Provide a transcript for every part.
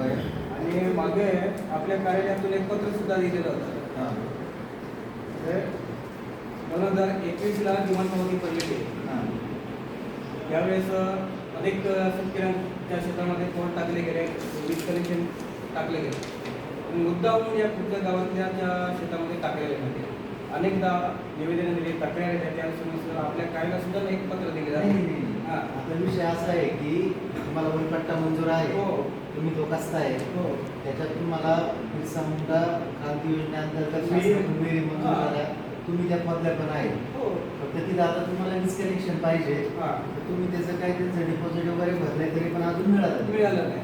बरं आणि मागे आपल्या कार्यालयातून एक पत्र सुद्धा दिलेलं होतं हां दोन हजार एकवीसला किमान पावती पडलेली आहे. हां यावेळेस अनेक शेतकऱ्यांच्या शेतामध्ये कोण टाकले गेले वीज कनेक्शन टाकले गेले पण मुद्दाहून या खुद्द गावातल्या ज्या शेतामध्ये टाकलेले नाही अनेकदा निवेदन दिली तक्रार त्या आपल्या कार्यालयात सुद्धा एक पत्र दिले जाते. हां. आता विषय असा आहे की तुम्हाला वनपट्टा मंजूर आहे? हो. तुम्ही जोपासताय हो. त्याच्यात तुम्हाला बिरसा मुंडा क्रांती योजनेअंतर्गत विहिरी मंजूर हां. झाल्या. तुम्ही त्या मधल्या पण आहे हो. फक्त तिथं आता तुम्हाला डिस्कनेक्शन पाहिजे. हां. तुम्ही त्याचं काय त्यांचं डिपॉझिट वगैरे भरलंय तरी पण अजून मिळालं मिळालं नाही.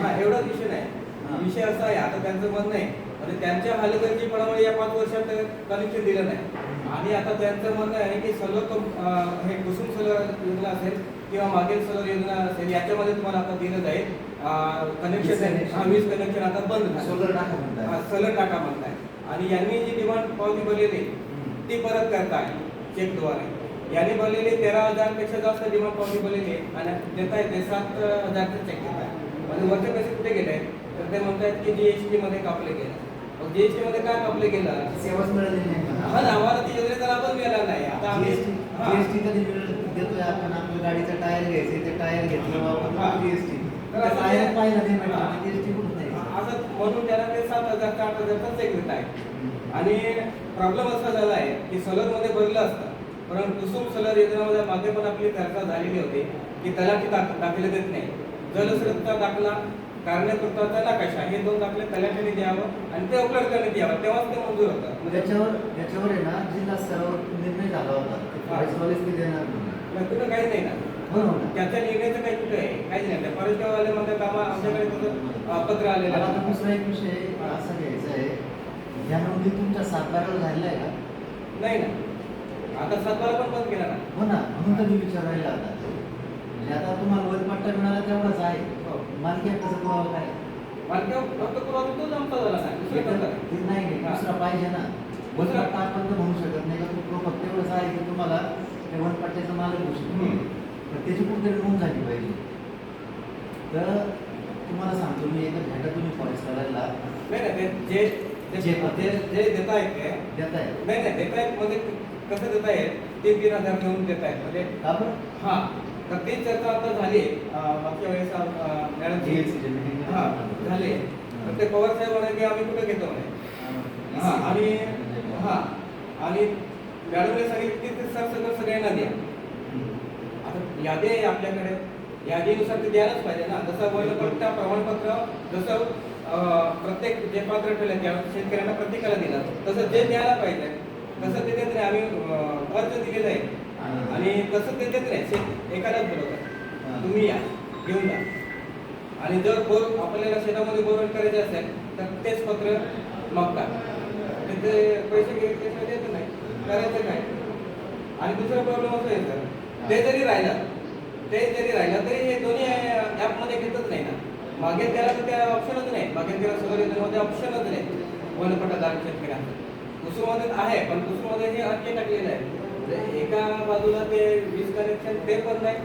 हा, आहे. एवढाच विषय हा. नाही विषय असा आहे आता त्यांचं म्हणणं आहे म्हणजे त्यांच्या हलगर्जीपणामुळे या पाच वर्षात कनेक्शन दिलं नाही. आणि आता त्यांचं म्हणणं आहे की अं, हे कुसुम सोलर योजना असेल किंवा मागील सोलर योजना असेल याच्यामध्ये तुम्हाला आता दिलं जाईल कनेक्शन. वीज कनेक्शन आता बंद. सोलर टाका म्हणताय. सोलर टाका म्हणताय आणि यांनी जी डिमांड पावती भरलेली. ती परत करताय चेकद्वारे यांनी भरलेली तेरा हजारपेक्षा जास्त डिमांड पावती भरलेली आहे आणि देताय ते सात हजारचं चेक देत आहे म्हणजे वरचे पैसे कुठे गेले तर ते म्हणतायत की जीएसटी मध्ये कापले गेले मग जीएसटी मध्ये काय कापले गेलं सेवाच मिळालेली नाही हा. ना आम्हाला ती योजनेचा लाभच मिळाला नाही जीएसटी कधी देतोय आपण आपल्या गाडीचा टायर घ्यायचे ते टायर घेतलं. बाबा जीएसटी टायर ते- पाहिलं नाही. म्हणजे जीएसटी कुठं नाही असं म्हणून त्याला ते सात हजार आठ हजारचा चेक देत आहे आणि प्रॉब्लेम असा झाला आहे की सोलरमध्ये भरलं असतं. परंतु कुसुम सोलर योजनेमध्ये मागे पण आपली चर्चा झालेली होती की त्याला ती दाख दाखले देत नाही. जलस्रोतचा दाखला कार्यकर्त्याचा नकाशा हे दोन दाखले तलाठ्याने द्यावं आणि ते अपलोड करण्यात यावं तेव्हाच ते मंजूर होतं त्याच्यावर त्याच्यावर आहे ना जिल्हा स्तरावर निर्णय झाला होता की. फॉरेस्टवालेच ते देणार नाही कुठं काही नाही ना. हो ना. त्याच्या निर्णयाचं काही कुठे आहे. काहीच नाही. त्या फॉरेस्टवाले म्हणतात आम्हा आमच्याकडे अं, पत्र आलेलं आता. दुसरा एक विषय असा घ्यायचा आहे. ह्या नोंदी तुमच्या सातबाराला झालेला आहे का? नाही ना. आता सातबारा पण बंद केला ना. हो ना. म्हणून तर मी विचार राहिला आता म्हणजे आता तुम्हाला वनपट्टा मिळाला तेवढाच आहे. मालकी कसं पुरावा काय मला फक्त पुरावा तोच आमचा झाला नाही. नाही. ते नाही नाही. दुसरा पाहिजे ना. वनपट्टा आपण तर म्हणू शकत नाही का तो फक्त एवढंच आहे की तुम्हाला त्या वनपट्ट्याचं मालक होऊ शकतो. त्याची कुठेतरी नोंद झाली पाहिजे. तर तुम्हाला सांगतो मी एका भेटा तुम्ही फॉरेस्टवाल्याला नाही नाही ते जे जे जे- जे जे देत आहेत ते. देताय नाही नाही देत आहेत म्हणजे कसं देत आहेत? ते तीन हजार घेऊन देत आहेत म्हणजे हा. तर ती चर्चा आता झाली. मागच्या वेळेस मॅडम. हा झाले. तर ते पवार साहेब म्हणे की आम्ही कुठे घेतो म्हणे. हा. आणि हा आणि मॅडमने सांगितलं की ते सर सगळं सगळ्यांना द्या. आता यादी आहे आपल्याकडे यादीनुसार ते द्यायलाच पाहिजे ना. जसं वनपट्टा प्रमाणपत्र जसं प्रत्येक जे पात्र ठेवलं त्या शेतकऱ्यांना प्रत्येकाला दिलं तसं जे द्यायला पाहिजे. तसं ते देत नाही. आम्ही अर्ज दिलेला आहे आणि तसं ते देत नाही शेत एकालाच बोलवतात तुम्ही या घेऊन जा. आणि जर बोर आपल्याला शेतामध्ये बोरवेल करायचे असेल तर तेच पत्र मागतात. ते पैसे घे त्याशिवाय देत नाही. करायचं काय? आणि दुसरा प्रॉब्लेम असा आहे सर ते जरी राहिलं ते जरी राहिलं तरी हे दोन्ही ॲपमध्ये घेतच नाही ना. मागे त्याला तर त्या ऑप्शनच नाही. मागे त्याला सगळं योजनेमध्ये ऑप्शनच नाही. वनपट्टादार शेतकऱ्यांचं. कुसुमध्ये आहे पण कुसुमध्ये हे अटके टाकलेलं आहे. म्हणजे एका बाजूला ते वीज कनेक्शन ते पण नाही.